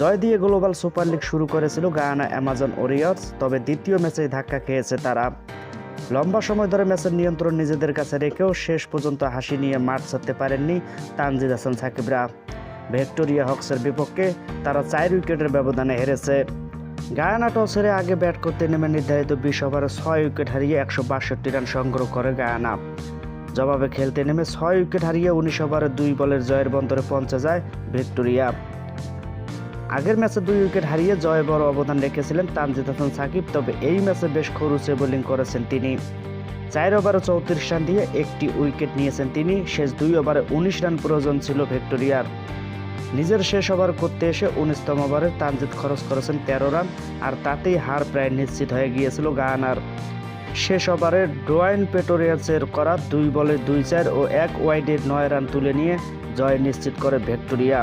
জয় দিয়ে global super league শুরু করেছিল গায়ানা অ্যামাজন ওরিয়র্স, তবে দ্বিতীয় ম্যাচে ধাক্কা খেয়েছে তারা। লম্বা সময় ধরে ম্যাচের নিয়ন্ত্রণ নিজেদের কাছে রেখেও শেষ পর্যন্ত হাসি নিয়ে মাঠ ছাড়তে পারেননি তানজিদ হাসান সাকিবরা। ভিক্টোরিয়া হকসের বিপক্ষে তারা চার উইকেটের ব্যবধানে হেরেছে। গায়ানা টস হেরে আগে ব্যাট করতে নেমে নির্ধারিত বিশ ওভারে ছয় উইকেট হারিয়ে একশো বাষট্টি রান সংগ্রহ করে গায়ানা। জবাবে খেলতে নেমে ছয় উইকেট হারিয়ে উনিশ ওভারে দুই বলের জয়ের বন্দরে পৌঁছে যায় ভিক্টোরিয়া। আগের ম্যাচে দুই উইকেট হারিয়ে জয়ে বড় অবদান রেখেছিলেন তানজিদ হাসান সাকিব, তবে এই ম্যাচে বেশ খরুচে বোলিং করেছেন তিনি। চার ওভারে চৌত্রিশ রান দিয়ে একটি উইকেট নিয়েছেন তিনি। শেষ দুই ওভারে উনিশ রান প্রয়োজন ছিল ভিক্টোরিয়ার। নিজের শেষ ওভার করতে এসে উনিশতম ওভারে তানজিদ খরচ করেছেন তেরো রান, আর তাতেই হার প্রায় নিশ্চিত হয়ে গিয়েছিল গায়ানার। শেষ ওভারে ডোয়াইন পেটোরিয়াসের করা দুই বলে দুই চার ও এক ওয়াইডের নয় রান তুলে নিয়ে জয় নিশ্চিত করে ভিক্টোরিয়া।